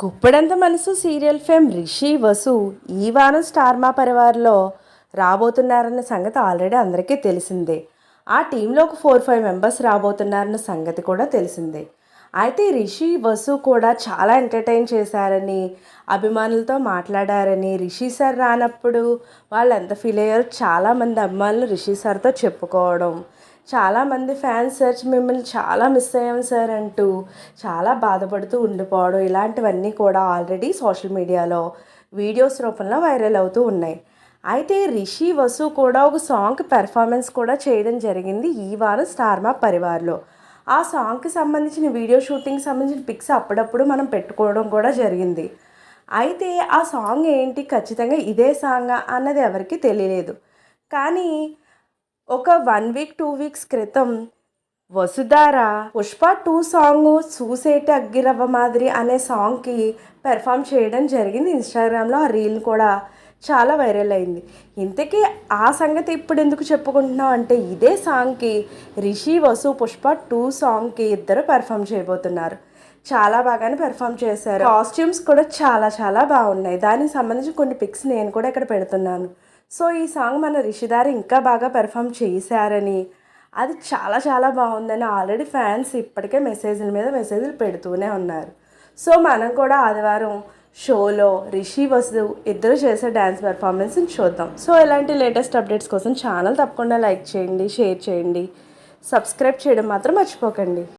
గుప్పడంత మనసు serial fame Rishi Vasu ఈ వారం స్టార్ మా పరివార్లో రాబోతున్నారన్న సంగతి ఆల్రెడీ అందరికీ తెలిసిందే. ఆ టీంలో ఒక ఫోర్ ఫైవ్ మెంబర్స్ రాబోతున్నారన్న సంగతి కూడా తెలిసిందే. అయితే రిషి వసు కూడా చాలా ఎంటర్టైన్ చేశారని అభిమానులతో మాట్లాడారని రిషి సార్ రానప్పుడు వాళ్ళు ఎంత ఫీల్ అయ్యారో చాలామంది అభిమానులు రిషి సార్తో చెప్పుకోవడం చాలామంది ఫ్యాన్స్ సార్ మిమ్మల్ని చాలా మిస్ అయ్యాం సార్ అంటూ చాలా బాధపడుతూ ఉండిపోవడం ఇలాంటివన్నీ కూడా ఆల్రెడీ సోషల్ మీడియాలో వీడియోస్ రూపంలో వైరల్ అవుతూ ఉన్నాయి. అయితే రిషి వసు కూడా ఒక సాంగ్ పెర్ఫార్మెన్స్ కూడా చేయడం జరిగింది ఈ వారం స్టార్ మా పరివార్లో. ఆ సాంగ్కి సంబంధించిన వీడియో షూటింగ్ సంబంధించిన పిక్స్ అప్పుడప్పుడు మనం పెట్టుకోవడం కూడా జరిగింది. అయితే ఆ సాంగ్ ఏంటి? ఖచ్చితంగా ఇదే సాంగ్ అన్నది ఎవరికి తెలియలేదు. కానీ ఒక వన్ వీక్ టూ వీక్స్ క్రితం వసుధార పుష్ప టూ సాంగ్ చూసేటి అగ్గిరవ్వ మాదిరి అనే సాంగ్కి పెర్ఫామ్ చేయడం జరిగింది. ఇన్స్టాగ్రామ్లో ఆ రీల్ కూడా చాలా వైరల్ అయింది. ఇంతకీ ఆ సంగతి ఇప్పుడు ఎందుకు చెప్పుకుంటున్నాం అంటే ఇదే సాంగ్కి రిషి వసు పుష్ప టూ సాంగ్కి ఇద్దరు పెర్ఫామ్ చేయబోతున్నారు. చాలా బాగానే పెర్ఫామ్ చేశారు. కాస్ట్యూమ్స్ కూడా చాలా చాలా బాగున్నాయి. దానికి సంబంధించి కొన్ని పిక్స్ నేను కూడా ఇక్కడ పెడుతున్నాను. సో ఈ సాంగ్ మన రిషిదారి ఇంకా బాగా పెర్ఫామ్ చేశారని అది చాలా చాలా బాగుందని ఆల్రెడీ ఫ్యాన్స్ ఇప్పటికే మెసేజ్ల మీద మెసేజ్లు పెడుతూనే ఉన్నారు. సో మనం కూడా ఆదివారం షోలో రిషి వసు ఇద్దరు చేసే డ్యాన్స్ పెర్ఫార్మెన్స్ని చూద్దాం. సో ఇలాంటి లేటెస్ట్ అప్డేట్స్ కోసం ఛానల్ తప్పకుండా లైక్ చేయండి షేర్ చేయండి. సబ్స్క్రైబ్ చేయడం మాత్రం మర్చిపోకండి.